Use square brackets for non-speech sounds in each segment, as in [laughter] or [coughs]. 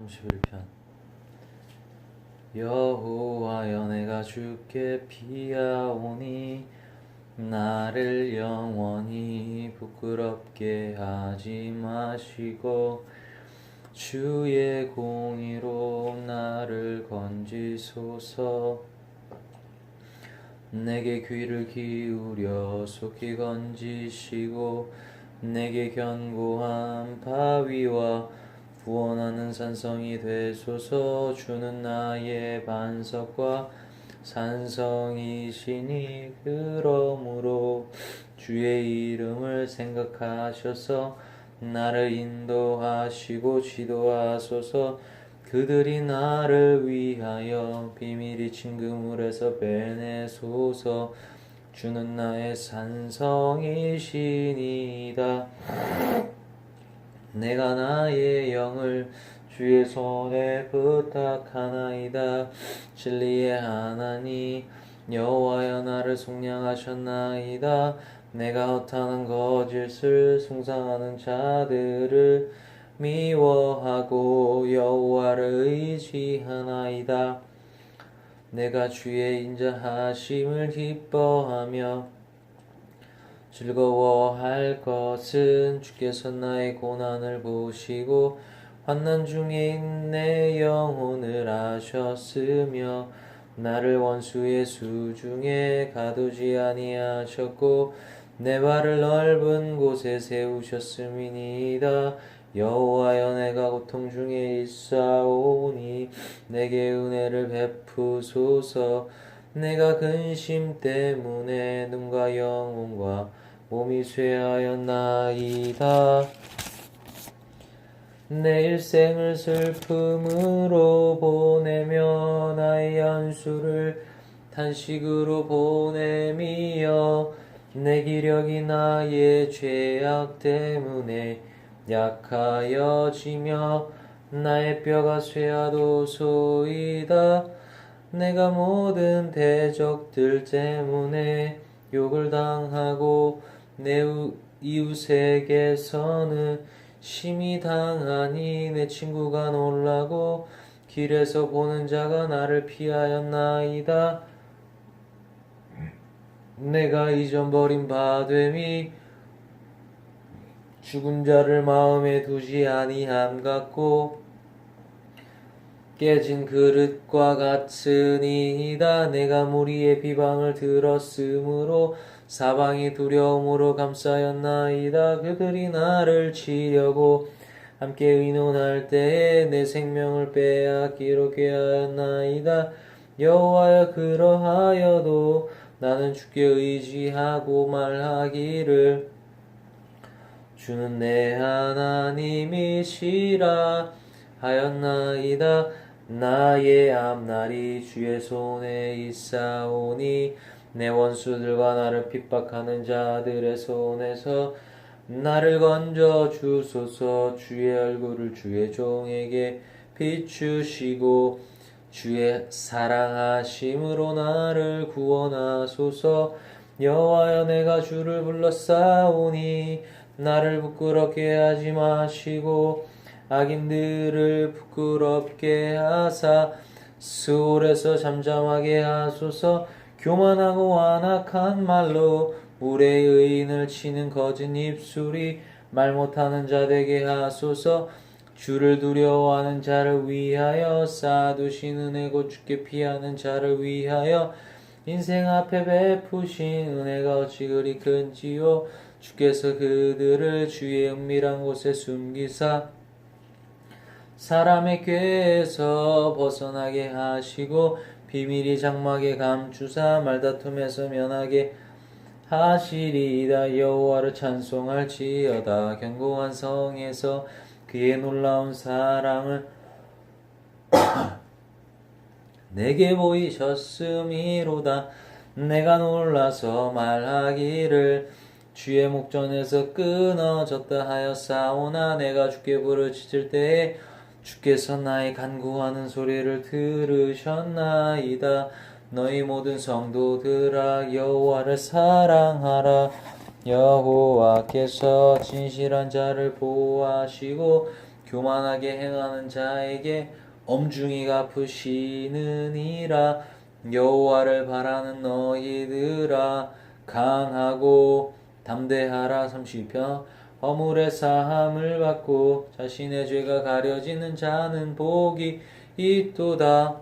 31편 여호와여 내가 주께 피하오니 나를 영원히 부끄럽게 하지 마시고 주의 공의로 나를 건지소서. 내게 귀를 기울여 속히 건지시고 내게 견고한 바위와 구원하는 산성이 되소서 주는 나의 반석과 산성이시니 그러므로 주의 이름을 생각하셔서 나를 인도하시고 지도하소서. 그들이 나를 위하여 비밀이 친 그물에서 빼내소서. 주는 나의 산성이시니이다 내가 나의 영을 주의 손에 부탁하나이다. 진리의 하나님 여호와여 나를 속량하셨나이다. 내가 허탄한 거짓을 숭상하는 자들을 미워하고 여호와를 의지하나이다. 내가 주의 인자하심을 기뻐하며 즐거워할 것은 주께서 나의 고난을 보시고 환난 중에 내 영혼을 아셨으며 나를 원수의 수중에 가두지 아니하셨고 내 발을 넓은 곳에 세우셨음이니이다. 여호와여 내가 고통 중에 있사오니 내게 은혜를 베푸소서. 내가 근심 때문에 눈과 영혼과 몸이 쇠하였나이다. 내 일생을 슬픔으로 보내며 나의 연수를 탄식으로 보내미여 내 기력이 나의 죄악 때문에 약하여지며 나의 뼈가 쇠하도소이다. 내가 모든 대적들 때문에 욕을 당하고 내 우- 이웃에게서는 심히 당하니 내 친구가 놀라고 길에서 보는 자가 나를 피하였나이다. 내가 잊어버린 바 됨이 죽은 자를 마음에 두지 아니함 같고 깨진 그릇과 같으니이다 내가 무리의 비방을 들었으므로 사방이 두려움으로 감싸였나이다. 그들이 나를 치려고 함께 의논할 때에 내 생명을 빼앗기로 꾀하였나이다. 여호와여 그러하여도 나는 주께 의지하고 말하기를 주는 내 하나님이시라 하였나이다. 나의 앞날이 주의 손에 있사오니 내 원수들과 나를 핍박하는 자들의 손에서 나를 건져 주소서. 주의 얼굴을 주의 종에게 비추시고 주의 사랑하심으로 나를 구원하소서. 여호와여 내가 주를 불렀사오니 나를 부끄럽게 하지 마시고 악인들을 부끄럽게 하사 수월에서 잠잠하게 하소서 교만하고 완악한 말로 물의 의인을 치는 거짓 입술이 말 못하는 자 되게 하소서. 주를 두려워하는 자를 위하여 쌓아두신 은혜 곧 주께 피하는 자를 위하여 인생 앞에 베푸신 은혜가 어찌 그리 큰지요? 주께서 그들을 주의 은밀한 곳에 숨기사 사람의 꾀에서 벗어나게 하시고 비밀이 장막에 감추사 말다툼에서 면하게 하시리이다. 여호와를 찬송할지어다. 견고한 성에서 그의 놀라운 사랑을 [coughs] 내게 보이셨음이로다. 내가 놀라서 말하기를 주의 목전에서 끊어졌다 하였사오나 내가 주께 부르짖을 때에 주께서 나의 간구하는 소리를 들으셨나이다. 너희 모든 성도들아 여호와를 사랑하라. 여호와께서 진실한 자를 보호하시고 교만하게 행하는 자에게 엄중히 갚으시느니라. 여호와를 바라는 너희들아 강하고 담대하라. 30편 허물의 사함을 받고 자신의 죄가 가려지는 자는 복이 있도다.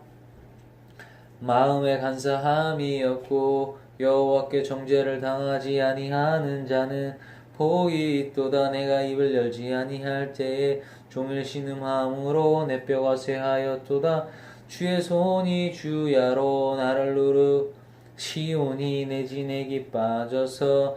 마음에 간사함이 없고 여호와께 정죄를 당하지 아니하는 자는 복이 있도다. 내가 입을 열지 아니할 때에 종일 신음함으로 내 뼈가 쇠하였도다. 주의 손이 주야로 나를 누르 시온이 내 진액이 빠져서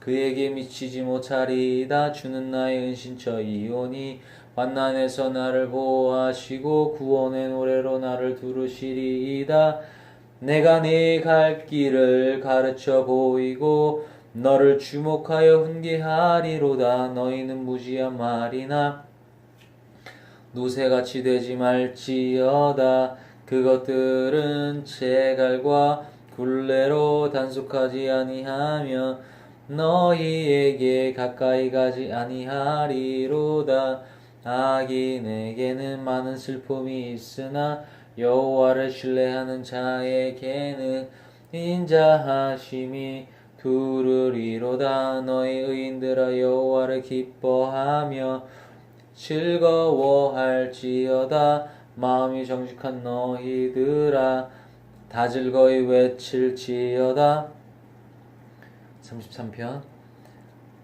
그에게 미치지 못하리이다. 주는 나의 은신처이오니 환난에서 나를 보호하시고 구원의 노래로 나를 두르시리이다. 내가 네 갈 길을 가르쳐 보이고 너를 주목하여 훈계하리로다. 너희는 무지한 말이나 노새같이 되지 말지어다. 그것들은 제갈과 굴레로 단속하지 아니하며 너희에게 가까이 가지 아니하리로다. 악인에게는 많은 슬픔이 있으나 여호와를 신뢰하는 자에게는 인자하심이 두르리로다. 너희 의인들아 여호와를 기뻐하며 즐거워할지어다. 마음이 정직한 너희들아 다 즐거이 외칠지어다 33편.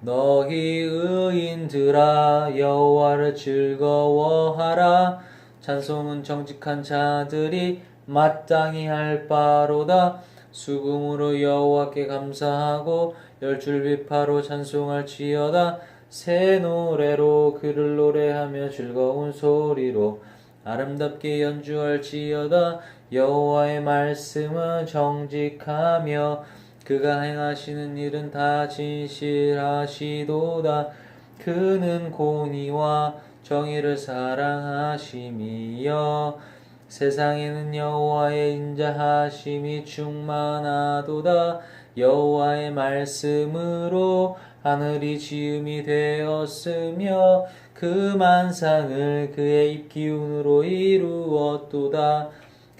너희 의인들아 여호와를 즐거워하라. 찬송은 정직한 자들이 마땅히 할 바로다. 수금으로 여호와께 감사하고 열줄 비파로 찬송할지어다. 새 노래로 그를 노래하며 즐거운 소리로 아름답게 연주할지어다. 여호와의 말씀은 정직하며 그가 행하시는 일은 다 진실하시도다. 그는 공의와 정의를 사랑하심이여 세상에는 여호와의 인자하심이 충만하도다. 여호와의 말씀으로 하늘이 지음이 되었으며 그 만상을 그의 입 기운으로 이루었도다.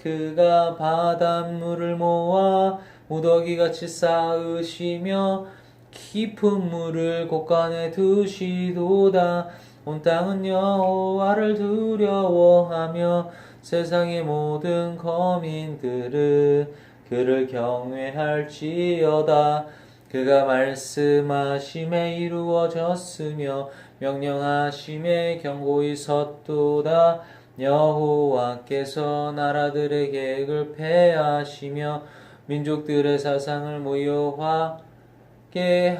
그가 바닷물을 모아 무더기같이 쌓으시며 깊은 물을 곳간에 두시도다. 온 땅은 여호와를 두려워하며 세상의 모든 거민들은 그를 경외할지어다. 그가 말씀하심에 이루어졌으며 명령하심에 경고히 섰도다. 여호와께서 나라들의 계획을 폐하시며 민족들의 사상을 무효하게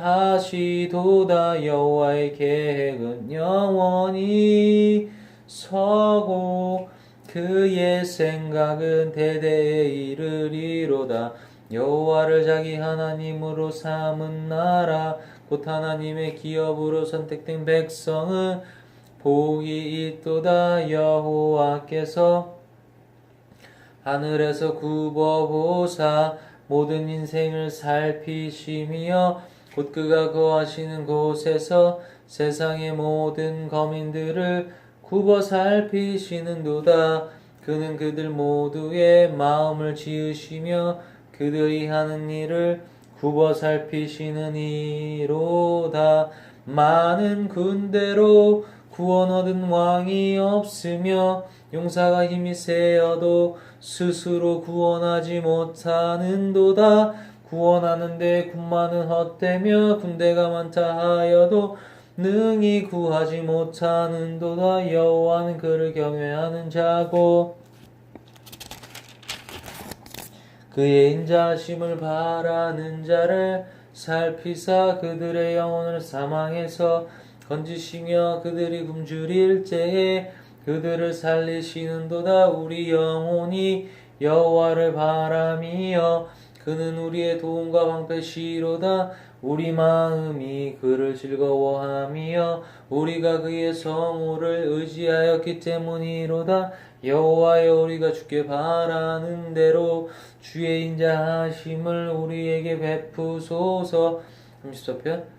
하시도다. 여호와의 계획은 영원히 서고 그의 생각은 대대에 이르리로다. 여호와를 자기 하나님으로 삼은 나라 곧 하나님의 기업으로 선택된 백성은 복이 있도다. 여호와께서 하늘에서 굽어보사 모든 인생을 살피시며 곧 그가 거하시는 곳에서 세상의 모든 거민들을 굽어 살피시는도다. 그는 그들 모두의 마음을 지으시며 그들이 하는 일을 굽어 살피시는 이로다. 많은 군대로 구원 얻은 왕이 없으며 용사가 힘이 세어도 스스로 구원하지 못하는도다. 구원하는데 군마는 헛되며 군대가 많다 하여도 능히 구하지 못하는도다. 여호와는 그를 경외하는 자고 그의 인자심을 바라는 자를 살피사 그들의 영혼을 사망해서 건지시며 그들이 굶주릴 때에 그들을 살리시는도다 우리 영혼이 여호와를 바람이여 그는 우리의 도움과 방패시로다 우리 마음이 그를 즐거워함이여 우리가 그의 성호를 의지하였기 때문이로다 여호와여 우리가 주께 바라는 대로 주의 인자하심을 우리에게 베푸소서. 34편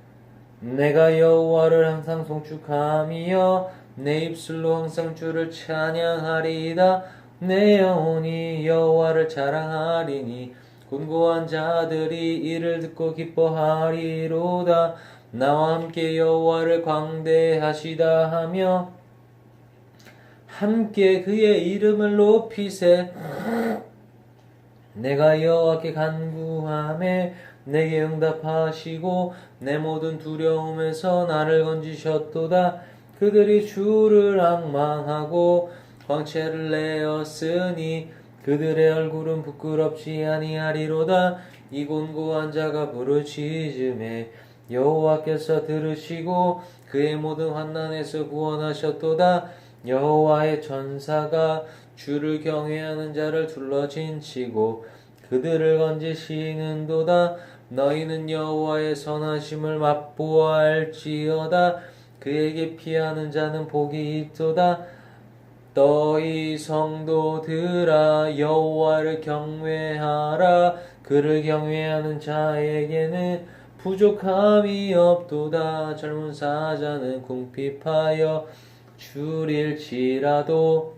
내가 여호와를 항상 송축함이여 내 입술로 항상 주를 찬양하리이다. 내 영혼이 여호와를 자랑하리니 곤고한 자들이 이를 듣고 기뻐하리로다. 나와 함께 여호와를 광대하시다 하며 함께 그의 이름을 높이세. 내가 여호와께 간구함에 내게 응답하시고 내 모든 두려움에서 나를 건지셨도다. 그들이 주를 악망하고 광채를 내었으니 그들의 얼굴은 부끄럽지 아니하리로다. 이 곤고한 자가 부르짖음에 여호와께서 들으시고 그의 모든 환난에서 구원하셨도다. 여호와의 전사가 주를 경외하는 자를 둘러진치고 그들을 건지시는도다 너희는 여호와의 선하심을 맛보아할지어다. 그에게 피하는 자는 복이 있도다. 너희 성도들아 여호와를 경외하라. 그를 경외하는 자에게는 부족함이 없도다. 젊은 사자는 궁핍하여 줄일지라도.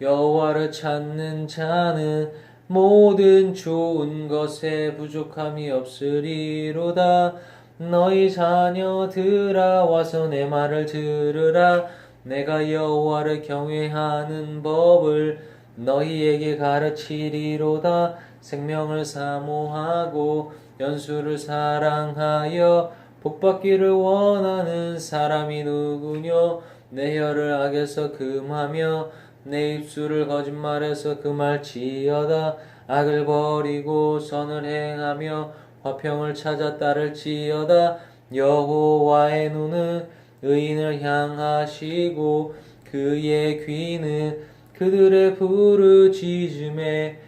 여호와를 찾는 자는 모든 좋은 것에 부족함이 없으리로다. 너희 자녀들아 와서 내 말을 들으라. 내가 여호와를 경외하는 법을 너희에게 가르치리로다. 생명을 사모하고 연수를 사랑하여 복받기를 원하는 사람이 누구뇨? 내 혀를 악에서 금하며 내 입술을 거짓말에서 금할지어다 악을 버리고 선을 행하며 화평을 찾아 따를지어다 여호와의 눈은 의인을 향하시고 그의 귀는 그들의 부르짖음에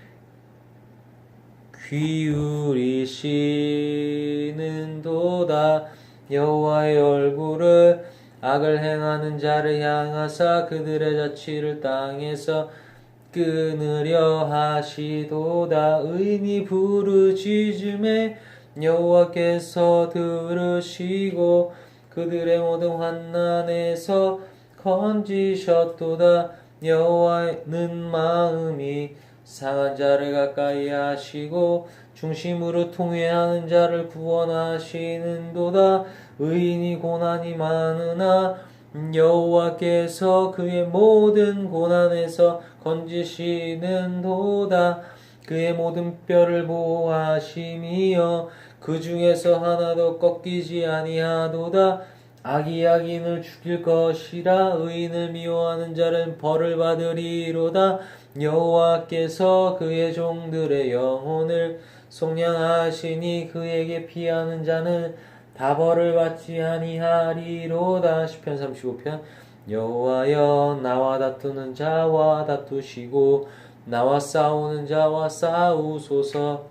귀울이시는도다. 여호와의 얼굴을 악을 행하는 자를 향하사 그들의 자취를 땅에서 끊으려 하시도다. 의인이 부르짖음에 여호와께서 들으시고 그들의 모든 환난에서 건지셨도다. 여호와는 마음이 상한 자를 가까이 하시고 중심으로 통회하는 자를 구원하시는도다 의인이 고난이 많으나 여호와께서 그의 모든 고난에서 건지시는 도다. 그의 모든 뼈를 보호하심이여 그 중에서 하나도 꺾이지 아니하도다. 악이 악인을 죽일 것이라 의인을 미워하는 자는 벌을 받으리로다. 여호와께서 그의 종들의 영혼을 속량하시니 그에게 피하는 자는 다 벌을 받지 아니하리로다. 시편 35편. 여호와여 나와 다투는 자와 다투시고 나와 싸우는 자와 싸우소서.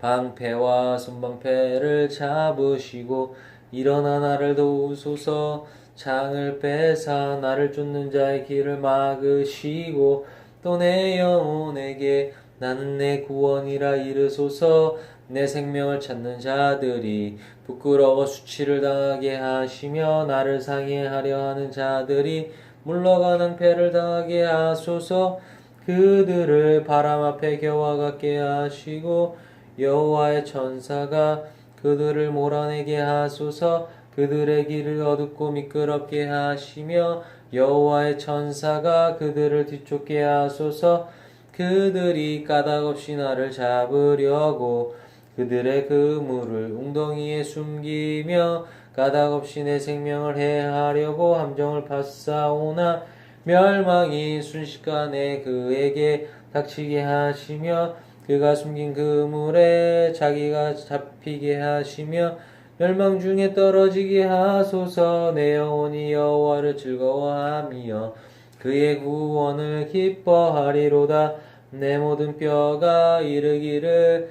방패와 손방패를 잡으시고 일어나 나를 도우소서. 창을 빼사 나를 쫓는 자의 길을 막으시고 또 내 영혼에게 나는 내 구원이라 이르소서 내 생명을 찾는 자들이 부끄러워 수치를 당하게 하시며 나를 상해하려 하는 자들이 물러가는 패를 당하게 하소서. 그들을 바람 앞에 겨와 같게 하시고 여호와의 천사가 그들을 몰아내게 하소서. 그들의 길을 어둡고 미끄럽게 하시며 여호와의 천사가 그들을 뒤쫓게 하소서. 그들이 까닭없이 나를 잡으려고 그들의 그물을 웅덩이에 숨기며 까닭없이 내 생명을 해하려고 함정을 파싸오나 멸망이 순식간에 그에게 닥치게 하시며 그가 숨긴 그물에 자기가 잡히게 하시며 멸망 중에 떨어지게 하소서. 내 영혼이 여호와를 즐거워하며 그의 구원을 기뻐하리로다. 내 모든 뼈가 이르기를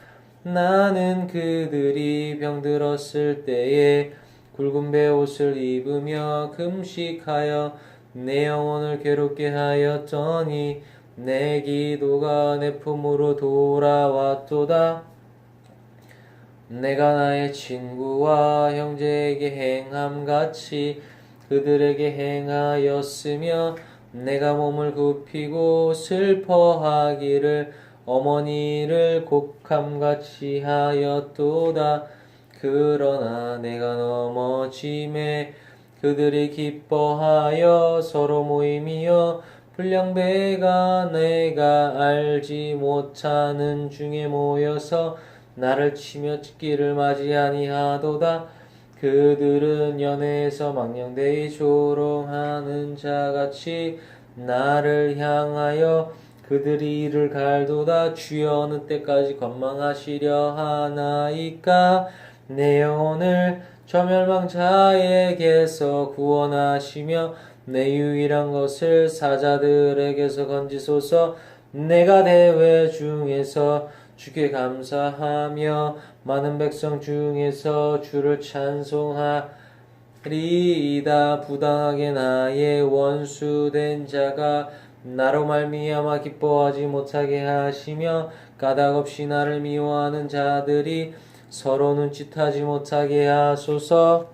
나는 그들이 병들었을 때에 굵은 배 옷을 입으며 금식하여 내 영혼을 괴롭게 하였더니 내 기도가 내 품으로 돌아왔도다. 내가 나의 친구와 형제에게 행함 같이 그들에게 행하였으며 내가 몸을 굽히고 슬퍼하기를 어머니를 곡함같이 하였도다. 그러나 내가 넘어짐에 그들이 기뻐하여 서로 모임이여 불량배가 내가 알지 못하는 중에 모여서 나를 치며 찢기를 맞이하니 하도다. 그들은 연애에서 망령되이 조롱하는 자같이 나를 향하여 그들이 이를 갈도다. 주여 어느 때까지 건망하시려 하나이까? 내 영혼을 저 멸망자에게서 구원하시며 내 유일한 것을 사자들에게서 건지소서. 내가 대회 중에서 주께 감사하며 많은 백성 중에서 주를 찬송하리이다. 부당하게 나의 원수된 자가 나로 말미암아 기뻐하지 못하게 하시며 까닭없이 나를 미워하는 자들이 서로 눈짓하지 못하게 하소서.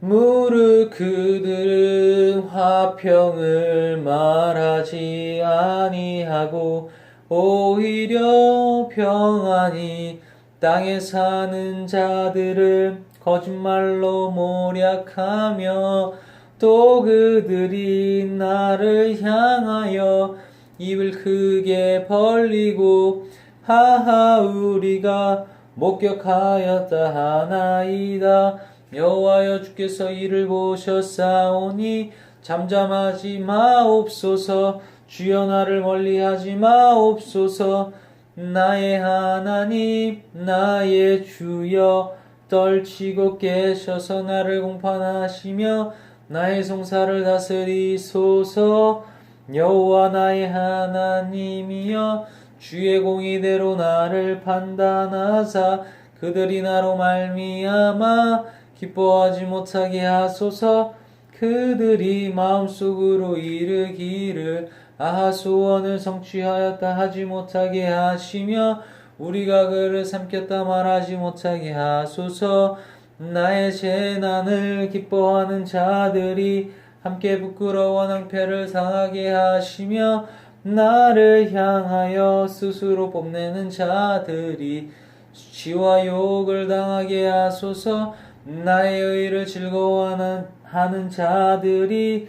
무릇 그들은 화평을 말하지 아니하고 오히려 평안히 땅에 사는 자들을 거짓말로 모략하며 또 그들이 나를 향하여 입을 크게 벌리고 하하 우리가 목격하였다 하나이다. 여호와여 주께서 이를 보셨사오니 잠잠하지 마옵소서. 주여 나를 멀리하지 마옵소서 나의 하나님 나의 주여 떨치고 깨셔서 나를 공판하시며 나의 송사를 다스리소서. 여호와 나의 하나님이여 주의 공의대로 나를 판단하사 그들이 나로 말미암아 기뻐하지 못하게 하소서. 그들이 마음속으로 이르기를 아하 소원을 성취하였다 하지 못하게 하시며 우리가 그를 삼켰다 말하지 못하게 하소서. 나의 재난을 기뻐하는 자들이 함께 부끄러워 낭패를 당하게 하시며 나를 향하여 스스로 뽐내는 자들이 수치와 욕을 당하게 하소서. 나의 의를 즐거워하는 하는 자들이